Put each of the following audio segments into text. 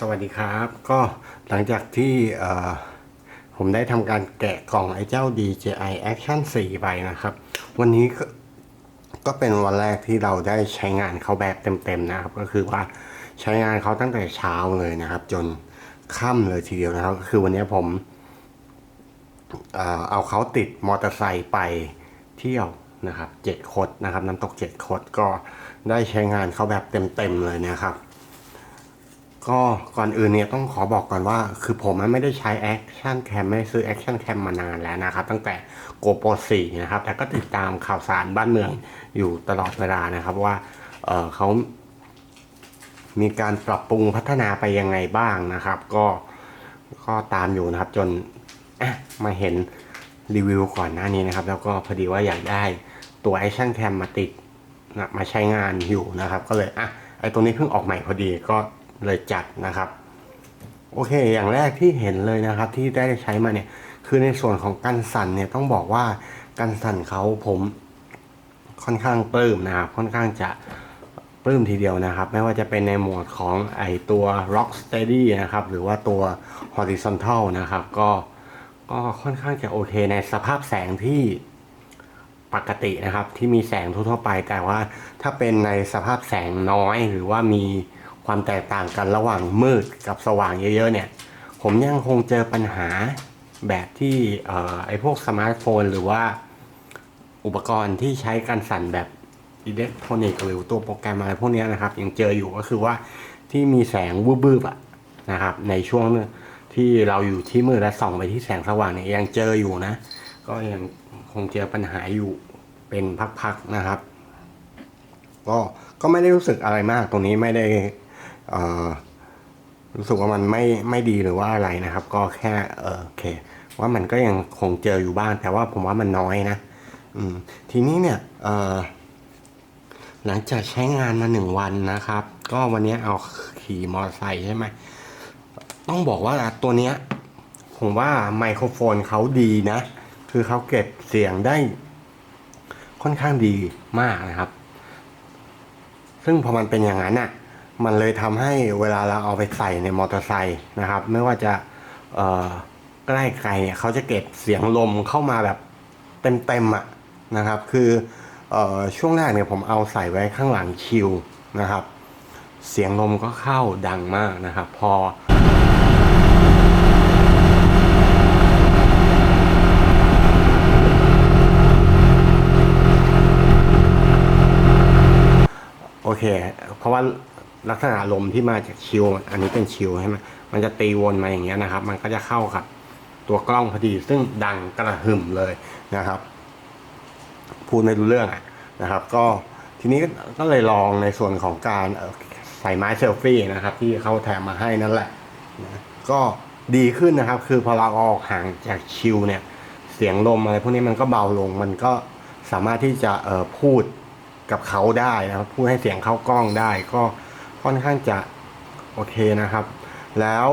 สวัสดีครับ ก็หลังจากที่ผมได้ทำการแกะกล่องไอ้เจ้า DJI Action 4 ไปนะครับ วันนี้ก็ก็เป็นวันแรกที่เราได้ใช้งานเขาแบบเต็มๆนะครับ ก็คือว่าใช้งานเขาตั้งแต่เช้าเลยนะครับ จนค่ำเลยทีเดียวนะครับ ก็คือวันนี้ผมเอาเขาติดมอเตอร์ไซค์ไปเที่ยวนะครับเจ็ดคดนะครับน้ำตกเจ็ดคดก็ได้ใช้งานเขาแบบเต็มๆเลยนะครับ ก็ก่อนอื่นเนี่ยต้องขอบอกก่อนว่า คือผมไม่ได้ใช้ Action Cam ไม่ซื้อ Action Cam มานานแล้วนะครับ ตั้งแต่ GoPro 4 นะครับ แต่ก็ติดตามข่าวสารบ้านเมืองอยู่ตลอดเวลานะครับว่าเออเขามีการปรับปรุงพัฒนาไปยังไงบ้างนะครับ ก็ก็ตามอยู่นะครับ จนมาเห็นรีวิวก่อนหน้านี้นะครับ แล้วก็พอดีว่าอยากได้ตัว Action Cam มาติดนะมาใช้งานอยู่นะครับ ก็เลยอะไอตัวนี้เพิ่งออกใหม่พอดีก็ เลยจัดนะครับ โอเค อย่างแรกที่เห็นเลยนะครับ ที่ได้ใช้มาเนี่ย คือในส่วนของกันสั่นเนี่ยต้องบอกว่ากันสั่นเขาผมค่อนข้างปลื้มนะครับ ค่อนข้างจะปลื้มทีเดียวนะครับ ไม่ว่าจะเป็นในหมวดของไอตัว Rock Steady นะครับ หรือว่าตัว Horizontal นะครับ ก็ก็ค่อนข้างจะโอเคในสภาพแสงที่ปกตินะครับ ที่มีแสงทั่วๆไป แต่ว่าถ้าเป็นในสภาพแสงน้อยหรือว่ามี ความแตกต่างกันระหว่างมืดกับสว่างเยอะๆเนี่ย ผมยังคงเจอปัญหาแบบที่เอ่อไอพวกสมาร์ทโฟน หรือว่าอุปกรณ์ที่ใช้การสั่นแบบอิเล็กทรอนิกส์หรือตัวโปรแกรมอะไรพวกนี้นะครับ ยังเจออยู่ก็คือว่าที่มีแสงวืบๆอะนะครับ ในช่วงที่เราอยู่ที่มืดและส่องไปที่แสงสว่างเนี่ยยังเจออยู่นะ ก็ยังคงเจอปัญหาอยู่เป็นพักๆนะครับ ก็ก็ไม่ได้รู้สึกอะไรมากตรงนี้ไม่ได้ รู้สึกว่ามันไม่ไม่ดีหรือว่าอะไรนะครับ ก็แค่เออโอเค ว่ามันก็ยังคงเจออยู่บ้าง แต่ว่าผมว่ามันน้อยนะอืมทีนี้เนี่ยเออหลังจากใช้งานมาหนึ่งวันนะครับ ก็วันนี้เอาขี่มอเตอร์ไซค์ใช่ไหมต้องบอกว่าตัวเนี้ยผมว่าไมโครโฟนเขาดีนะ คือเขาเก็บเสียงได้ค่อนข้างดีมากนะครับ ซึ่งพอมันเป็นอย่างนั้นน่ะ มันเลยทำให้เวลาเราเอาไปใส่ในมอเตอร์ไซค์นะครับ ไม่ว่าจะใกล้ไกลเนี่ยเขาจะเก็บเสียงลมเข้ามาแบบเต็มๆอะนะครับ คือออช่วงแรกเนี่ยผมเอาใส่ไว้ข้างหลังชิลนะครับ เสียงลมก็เข้าดังมากนะครับ พอโอเค เพราะว่า ลักษณะลมที่มาจากชิลอันนี้เป็นชิลใช่ไหมมันจะตีวนมาอย่างเงี้ยนะครับ มันก็จะเข้ากับตัวกล้องพอดี ซึ่งดังกระหึ่มเลยนะครับ พูดไม่รู้เรื่องอะนะครับ ก็ทีนี้ก็เลยลองในส่วนของการใส่ไม้เซลฟี่นะครับ ที่เขาแถมมาให้นั่นแหละนะก็ดีขึ้นนะครับ คือพอเราออกห่างจากชิลเนี่ย เสียงลมอะไรพวกนี้มันก็เบาลง มันก็สามารถที่จะพูดกับเขาได้นะครับ พูดให้เสียงเข้ากล้องได้ก็ ค่อนข้างจะโอเคนะครับ แล้ว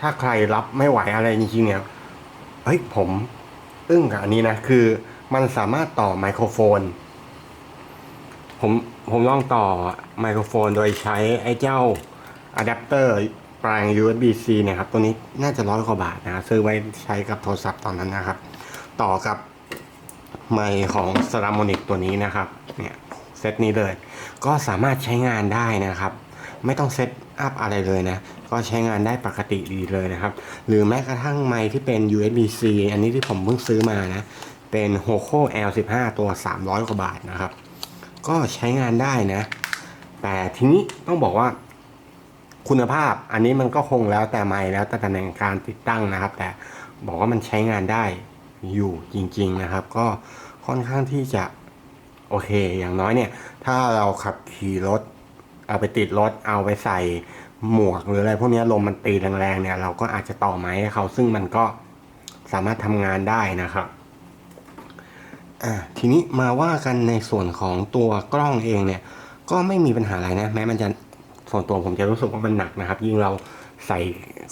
ถ้าใครรับไม่ไหวอะไรจริงๆเนี่ย เฮ้ยผม อึ้งกับอันนี้นะ คือมันสามารถต่อไมโครโฟน ผมผมลองต่อไมโครโฟนโดยใช้ไอ้เจ้าอะแดปเตอร์ปลาย USB-C เนี่ยครับ ตัวนี้น่าจะร้อยกว่าบาทนะซื้อไว้ใช้กับโทรศัพท์ตอนนั้นนะครับ ต่อกับไมค์ของ s r a m o n i c ตัวนี้นะครับ เนี่ยเซตนี้เลย ก็สามารถใช้งานได้นะครับ ไม่ต้องเซตอัพอะไรเลยนะ ก็ใช้งานได้ปกติดีเลยนะครับ หรือแม้กระทั่งไมค์ที่เป็น USB-C อันนี้ที่ผมเพิ่งซื้อมานะ เป็น Hoco L15 ตัว 300 กว่าบาทนะครับ ก็ใช้งานได้นะ แต่ทีนี้ต้องบอกว่าคุณภาพอันนี้มันก็คงแล้วแต่ไมค์แล้วแต่ตำแหน่งการติดตั้งนะครับ แต่บอกว่ามันใช้งานได้อยู่จริง ๆนะครับ ก็ค่อนข้างที่จะโอเค อย่างน้อยเนี่ย ถ้าเราขับขี่รถ เอาไปติดรถ เอาไปใส่ หมวกหรืออะไรพวกนี้ลมมันตีแรงๆเนี่ย เราก็อาจจะต่อไม้ให้เขาซึ่งมันก็สามารถทำงานได้นะครับอ่าทีนี้มาว่ากันในส่วนของตัวกล้องเองเนี่ย ก็ไม่มีปัญหาอะไรนะ แม้มันจะส่วนตัวผมจะรู้สึกว่ามันหนักนะครับ ยิ่งเราใส่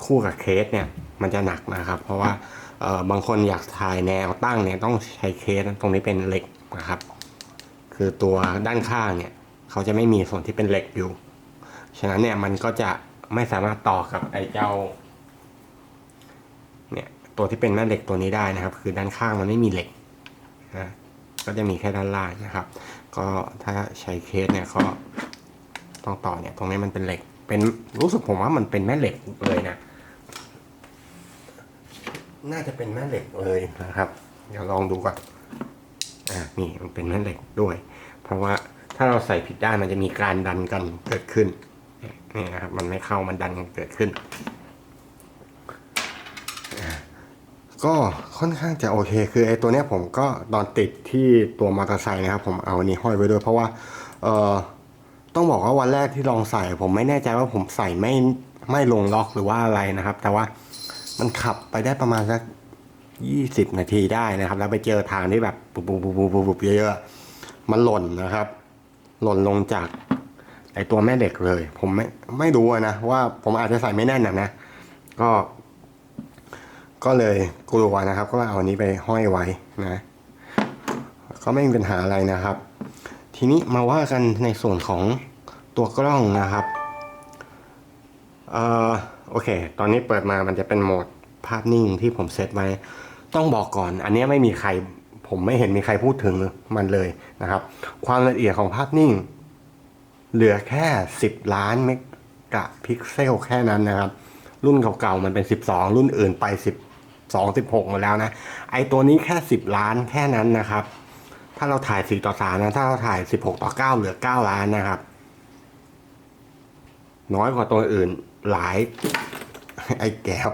คู่กับเคสเนี่ย มันจะหนักนะครับ เพราะว่าเออบางคนอยากถ่ายแนวตั้งเนี่ยต้องใช้เคสตรงนี้เป็นเหล็กนะครับ คือตัวด้านข้างเนี่ย เขาจะไม่มีส่วนที่เป็นเหล็กอยู่ ฉะนั้นเนี่ยมันก็จะไม่สามารถต่อกับไอ้เจ้า เนี่ยตัวที่เป็นแม่เหล็กตัวนี้ได้นะครับ คือด้านข้างมันไม่มีเหล็กนะก็จะมีแค่ด้านล่างนะครับ ก็ถ้าใช้เคสเนี่ยก็ต้องต่อเนี่ย ตรงนี้มันเป็นเหล็ก เป็นรู้สึกผมว่ามันเป็นแม่เหล็กเลยนะ น่าจะเป็นแม่เหล็กเลยนะครับ เดี๋ยวลองดูก่อนอ่านี่มันเป็นแม่เหล็กด้วย เพราะว่าถ้าเราใส่ผิดด้านมันจะมีการดันกันเกิดขึ้น นี่นะครับมันไม่เข้ามันดันกันเกิดขึ้น ก็ค่อนข้างจะโอเค คือไอ้ตัวเนี้ยผมก็ตอนติดที่ตัวมอเตอร์ไซค์นะครับ ผมเอาอันนี้ห้อยไว้ด้วย เพราะว่า เออต้องบอกว่าวันแรกที่ลองใส่ ผมไม่แน่ใจว่าผมใส่ไม่ไม่ลงล็อกหรือว่าอะไรนะครับ แต่ว่ามันขับไปได้ประมาณสักยี่สิบนาทีได้นะครับ แล้วไปเจอทางที่แบบปุบปุบปุบปุบปุบเยอะๆมันหล่นนะครับ หล่นลงจาก ไอตัวแม่เหล็กเลย ผมไม่ไม่รู้นะว่าผมอาจจะใส่ไม่แน่นนะนะก็ ก็เลยกลัวนะครับ ก็เอาอันนี้ไปห้อยไว้นะ ก็ไม่มีปัญหาอะไรนะครับ ทีนี้มาว่ากันในส่วนของตัวกล้องนะครับเอ่อโอเค ตอนนี้เปิดมามันจะเป็นโหมดภาพนิ่งที่ผมเซตไว้ ต้องบอกก่อน อันนี้ไม่มีใคร ผมไม่เห็นมีใครพูดถึงมันเลยนะครับ ความละเอียดของภาพนิ่ง เหลือแค่ 10 ล้านเมกะพิกเซลแค่นั้นนะครับ รุ่นเก่าๆมันเป็น 12 รุ่นอื่นไป 12 16หมาแล้วนะ ไอตัวนี้แค่ 10 ล้านแค่นั้นนะครับ ถ้าเราถ่าย 4 ต่อ 3 นะ ถ้าเราถ่าย 16 ต่อ 9 เหลือ 9 ล้านนะครับ น้อยกว่าตัวอื่นหลาย ไอ้แก้ว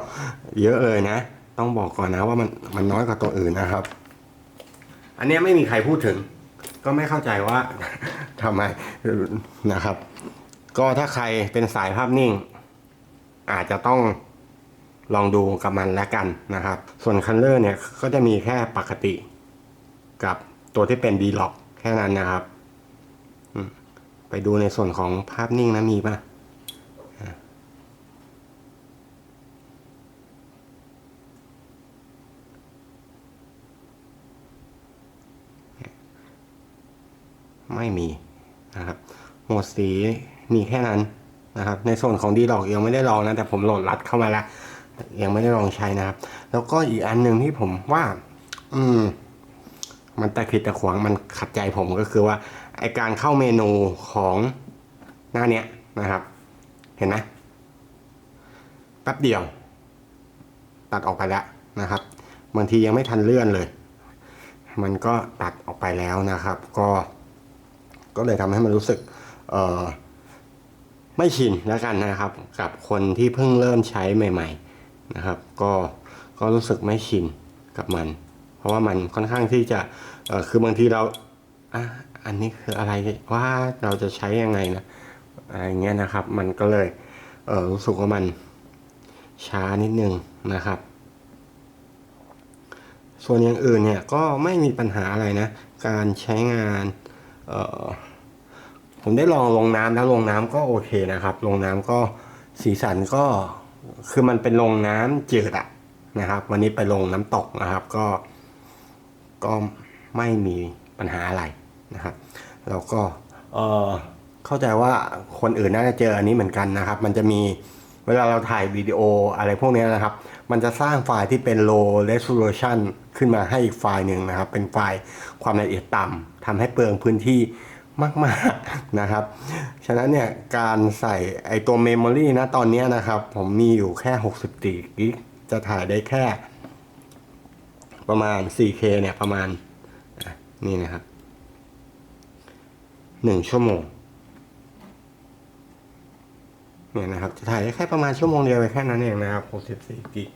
เยอะเลยนะ ต้องบอกก่อนนะว่ามันมันน้อยกว่าตัวอื่นนะครับ อันนี้ไม่มีใครพูดถึง ก็ไม่เข้าใจว่า ทำไมนะครับ ก็ถ้าใครเป็นสายภาพนิ่ง อาจจะต้องลองดูกับมันแล้วกันนะครับ ส่วนคันเลอร์เนี่ยก็จะมีแค่ปกติ กับตัวที่เป็นดีล็อกแค่นั้นนะครับ ไปดูในส่วนของภาพนิ่งนะมีป่ะ ไม่มีนะครับโหมดสีมีแค่นั้นนะครับ ในส่วนของ d ล็อกยังไม่ได้ลองนะ แต่ผมโหลดรัดเข้ามาแล้วยังไม่ได้ลองใช้นะครับ แล้วก็อีกอันหนึ่งที่ผมว่า อืม มันตะขิดตะขวางมันขัดใจผมก็คือว่าไอการเข้าเมนูของหน้าเนี้ยนะครับ เห็นไหมแป๊บเดียว ตัดออกไปแล้วนะครับบางทียังไม่ทันเลื่อนเลย มันก็ตัดออกไปแล้วนะครับ ก็ ก็เลยทำให้มันรู้สึกเออไม่ชินแล้วกันนะครับ กับคนที่เพิ่งเริ่มใช้ใหม่ ๆนะครับ ก็ก็รู้สึกไม่ชินกับมัน เพราะว่ามันค่อนข้างที่จะเออคือบางทีเราอะอันนี้คืออะไรว่าเราจะใช้ยังไงนะอะไรเงี้ยนะครับ มันก็เลยเออรู้สึกว่ามันช้านิดนึงนะครับ ส่วนอย่างอื่นเนี่ยก็ไม่มีปัญหาอะไรนะ การใช้งาน ผมได้ลองลงน้ำแล้วลงน้ำก็โอเคนะครับ ลงน้ำก็สีสันก็คือมันเป็นลงน้ำจืดอะนะครับ วันนี้ไปลงน้ำตกนะครับ ก็ก็ไม่มีปัญหาอะไรนะครับแล้วก็เออเข้าใจว่าคนอื่นน่าจะเจออันนี้เหมือนกันนะครับ มันจะมี เวลาเราถ่ายวิดีโออะไรพวกนี้นะครับ มันจะสร้างไฟล์ที่เป็น low resolution ขึ้นมาให้อีกไฟล์หนึ่งนะครับ เป็นไฟล์ความละเอียดต่ำทำให้เปลืองพื้นที่มาก ๆ นะครับ ฉะนั้นเนี่ย การใส่ไอตัวเมมโมรีนะตอนนี้นะครับ ผมมีอยู่แค่ 64กิกจะถ่ายได้แค่ ประมาณ 4K เนี่ย ประมาณนี่นะครับหนึ่งชั่วโมง เนี่ยนะครับจะถ่ายได้แค่ประมาณชั่วโมงเดียวไปแค่นั้นเองนะครับ64กิก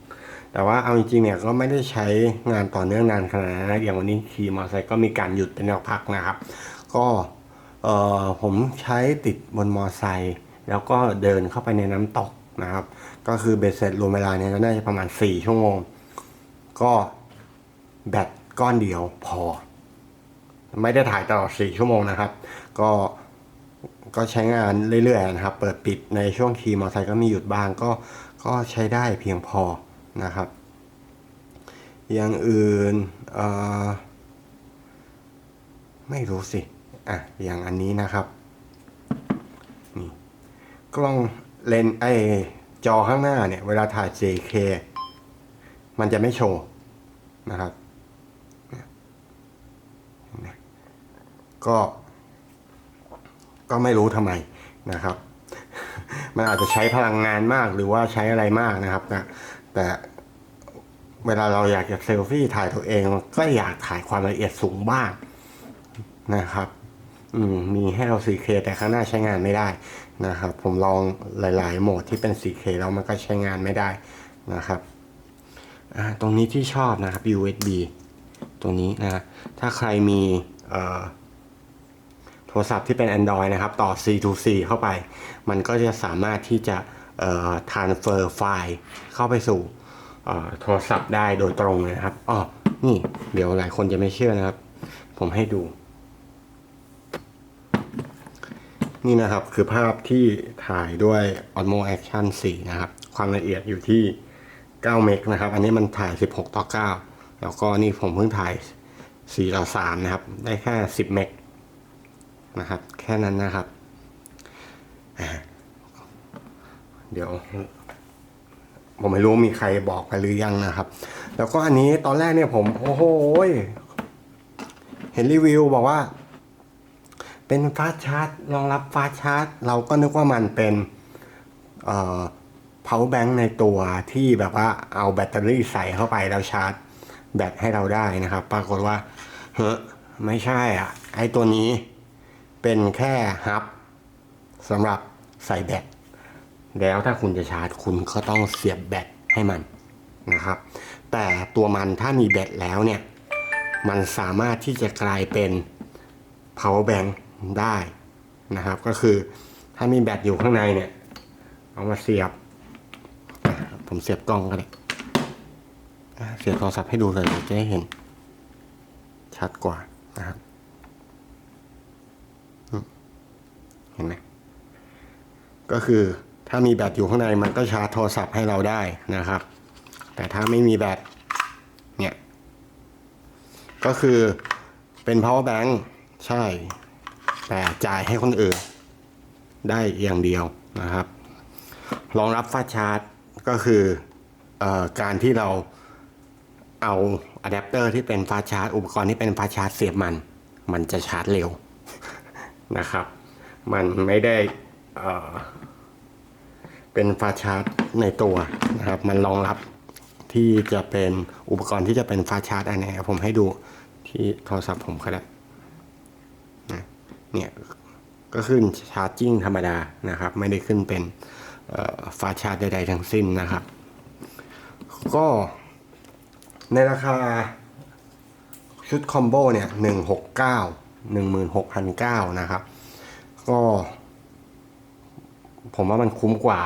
แต่ว่าเอาจริงๆเนี่ยก็ไม่ได้ใช้งานต่อเนื่องนานขนาดนั้นนะอย่างวันนี้ขี่มอเตอร์ไซค์ก็มีการหยุดเป็นแนวพักนะครับ ก็เออผมใช้ติดบนมอเตอร์ไซค์แล้วก็เดินเข้าไปในน้ำตกนะครับ ก็คือเบ็ดเสร็จรวมเวลาเนี่ยก็น่าจะประมาณ 4 ชั่วโมง ก็แบตก้อนเดียวพอ ไม่ได้ถ่ายตลอด 4 ชั่วโมงนะครับ ก็ ก็ใช้งานเรื่อยๆนะครับ เปิดปิดในช่วงขี่มอเตอร์ไซค์ก็มีหยุดบ้างก็ก็ใช้ได้เพียงพอนะครับ อย่างอื่นไม่รู้สิ อะ อย่างอันนี้นะครับ นี่กล้องเลนไอจอข้างหน้าเนี่ย เวลาถ่าย 4K มันจะไม่โชว์นะครับเนี่ยก็ ก็ไม่รู้ทำไมนะครับ มันอาจจะใช้พลังงานมากหรือว่าใช้อะไรมากนะครับนะแต่เวลาเราอยากจะเซลฟี่ถ่ายตัวเองก็อยากถ่ายความละเอียดสูงบ้างนะครับ อืมมีให้เรา 4K แต่ข้างหน้าใช้งานไม่ได้นะครับ ผมลองหลาย ๆ โหมดที่เป็น 4K แล้วมันก็ใช้งานไม่ได้นะครับอ่าตรงนี้ที่ชอบนะครับ USB ตรงนี้นะ ถ้าใครมีเอ่อ โทรศัพท์ที่เป็น Android นะครับ ต่อ C to C เข้าไป มันก็จะสามารถที่จะเอ่อ transfer ไฟล์เข้าไปสู่โทรศัพท์ได้โดยตรงเลยนะครับอ๋อนี่ เดี๋ยวหลายคนจะไม่เชื่อนะครับ ผมให้ดู นี่นะครับคือภาพที่ถ่ายด้วย Osmo Action 4 นะครับ ความละเอียดอยู่ที่ 9 เมกนะครับ อันนี้มันถ่าย 16 ต่อ 9 แล้วก็นี่ผมเพิ่งถ่าย 4 ต่อ 3 นะครับ ได้แค่ 10 เมก นะครับ แค่นั้นนะครับ เดี๋ยว ผมไม่รู้มีใครบอกไปหรือยังนะครับ แล้วก็อันนี้ตอนแรกเนี่ยผมโอ้โหเห็นรีวิวบอกว่า เป็นฟาสชาร์จรองรับฟาสชาร์จ เราก็นึกว่ามันเป็นเอ่อ power bank ในตัวที่แบบว่าเอาแบตเตอรี่ใส่เข้าไปแล้วชาร์จ แบตให้เราได้นะครับ ปรากฏว่าเฮ้ยไม่ใช่อะ ไอ้ตัวนี้ เป็นแค่ฮับสำหรับใส่แบต แล้วถ้าคุณจะชาร์จคุณก็ต้องเสียบแบตให้มันนะครับ แต่ตัวมันถ้ามีแบตแล้วเนี่ย มันสามารถที่จะกลายเป็น power bank ได้นะครับ ก็คือถ้ามีแบตอยู่ข้างในเนี่ย เอามาเสียบ ผมเสียบกล้องก็ได้เสียบโทรศัพท์ให้ดูเลยจะได้เห็นชัดกว่านะครับ เห็นไหมก็คือถ้ามีแบตอยู่ข้างในมันก็ชาร์จโทรศัพท์ให้เราได้นะครับ แต่ถ้าไม่มีแบตเนี่ย ก็คือเป็น power bank ใช่ แต่จ่ายให้คนอื่น ได้อย่างเดียวนะครับรองรับฟาชาร์จก็คือออการที่เราเอาอะแดปเตอร์ที่เป็นฟาชาร์จ อุปกรณ์ที่เป็นฟาชาร์จเสียบมัน มันจะชาร์จเร็วนะครับ มันไม่ได้เป็นฟาชาร์จในตัวนะครับ มันรองรับที่จะเป็นอุปกรณ์ที่จะเป็นฟาชาร์จอันไหนผมให้ดูที่โทรศัพท์ผมก็ได้นะเนี่ยก็ขึ้นชาร์จจิ้งธรรมดานะครับ ไม่ได้ขึ้นเป็นฟาชาร์จใดๆทั้งสิ้นนะครับ ก็ในราคาชุดคอมโบเนี่ยหนึ่งหกเก้าหนึ่งหมื่นหกพันเก้านะครับ ก็ ผมว่ามันคุ้มกว่า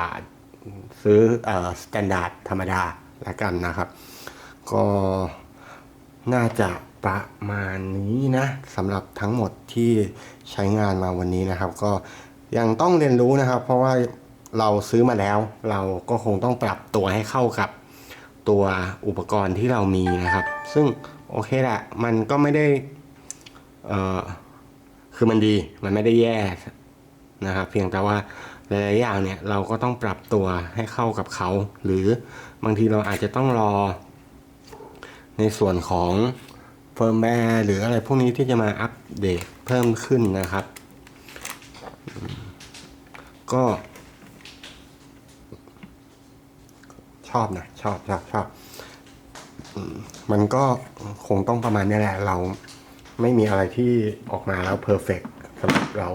ซื้ออสแตนดาร์ดธรรมดาละกันนะครับ ก็น่าจะประมาณนี้นะสำหรับทั้งหมดที่ใช้งานมาวันนี้นะครับ ก็ยังต้องเรียนรู้นะครับ เพราะว่าเราซื้อมาแล้ว เราก็คงต้องปรับตัวให้เข้ากับตัวอุปกรณ์ที่เรามีนะครับ ซึ่งโอเคแหละมันก็ไม่ได้เอ่อ คือมันดีมันไม่ได้แย่นะครับ เพียงแต่ว่าหลายๆอย่างเนี่ยเราก็ต้องปรับตัวให้เข้ากับเขา หรือบางทีเราอาจจะต้องรอ ในส่วนของเฟิร์มแวร์หรืออะไรพวกนี้ที่จะมาอัปเดตเพิ่มขึ้นนะครับ ก็ชอบนะชอบชอบชอบมันก็คงต้องประมาณนี้แหละเรา ไม่มีอะไรที่ออกมาแล้วเพอร์เฟกสำหรับเรา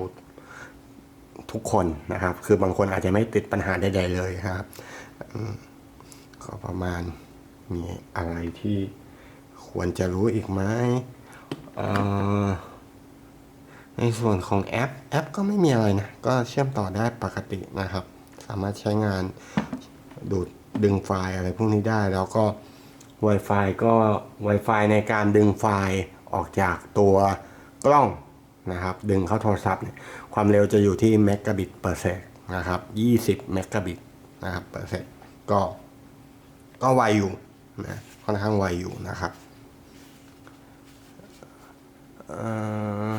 ทุกคนนะครับ คือบางคนอาจจะไม่ติดปัญหาใดๆเลยครับก็ประมาณมีอะไรที่ควรจะรู้อีกไหมในส่วนของแอป แอปก็ไม่มีอะไรนะ ก็เชื่อมต่อได้ปกตินะครับ สามารถใช้งานดูดดึงไฟล์อะไรพวกนี้ได้ แล้วก็ Wi-Fi ก็ Wi-Fi ในการดึงไฟล์ ออกจากตัวกล้องนะครับ ดึงเข้าโทรศัพท์เนี่ยความเร็วจะอยู่ที่เมกะบิตเปอร์เซกนะครับ20เมกะบิตนะครับเปอร์เซกก็ก็ไวอยู่นะค่อนข้างไวอยู่นะครับเอ่อ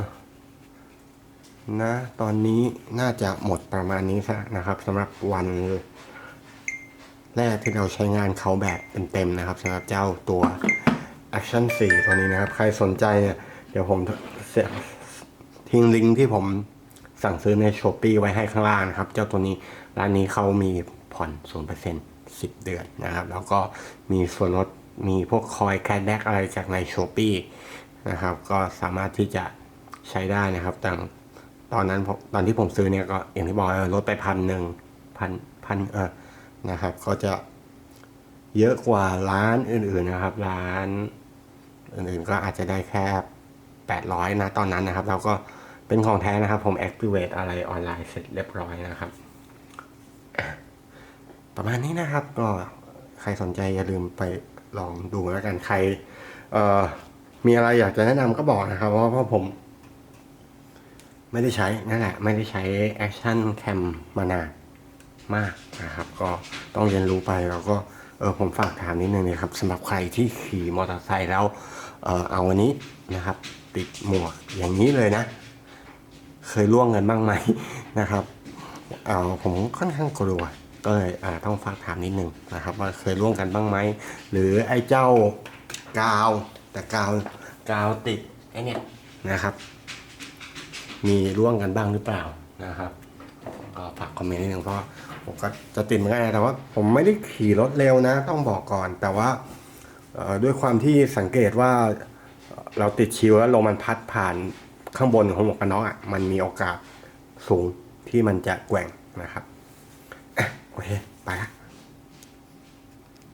นะตอนนี้น่าจะหมดประมาณนี้ซะนะครับสำหรับวันแรกที่เราใช้งานเขาแบบเต็มๆนะครับสำหรับเจ้าตัว Action 4 ตัวนี้นะครับ ใครสนใจเนี่ย เดี๋ยวผมทิ้งลิงก์ที่ผมสั่งซื้อใน s h อ p e e ไว้ให้ข้างล่างนะครับ เจ้าตัวนี้ร้านนี้เขามีผ่อน0% 10เดือนนะครับ แล้วก็มีส่วนลดมีพวกคอยแคดแบ็กอะไรจากใน s h อ p e e นะครับ ก็สามารถที่จะใช้ได้นะครับแต่ตอนนั้นตอนที่ผมซื้อเนี่ยก็อย่างที่บอกลดไปพันหนึ่งพันพันเออนะครับ ก็จะเยอะกว่าร้านอื่นๆนะครับ ร้าน อื่นๆก็อาจจะได้แค่ 800 นะตอนนั้นนะครับแล้วก็เป็นของแท้นะครับ ผม activate อะไรออนไลน์เสร็จเรียบร้อยนะครับ ประมาณนี้นะครับ ก็ใครสนใจอย่าลืมไปลองดูแล้วกันใครเออมีอะไรอยากจะแนะนำก็บอกนะครับ เพราะว่าผม ไม่ได้ใช้นั่นแหละ ไม่ได้ใช้ Action Cam มานานมากนะครับ ก็ต้องเรียนรู้ไปแล้วก็เออผมฝากถามนิดนึงนะครับสำหรับใครที่ขี่มอเตอร์ไซค์แล้ว เออเอาวันนี้นะครับ ติดหมวกอย่างนี้เลยนะ เคยล่วงกันบ้างไหมนะครับเออผมค่อนข้างกลัวก็เลยต้องฝากถามนิดนึงนะครับ ว่าเคยล่วงกันบ้างไหมหรือไอ้เจ้ากาว แต่กาวกาวติดไอ้นี่นะครับ มีร่วงกันบ้างหรือเปล่านะครับก็ฝากคอมเมนต์นิดนึงเพราะผมก็จะติดเหมือนกันแต่ว่า ผมไม่ได้ขี่รถเร็วนะ ต้องบอกก่อนแต่ว่า ด้วยความที่สังเกตว่าเราติดชิวแล้วลมมันพัดผ่านข้างบนของหมวกกันน็อกอะมันมีโอกาสสูงที่มันจะแกว่งนะครับอโอเค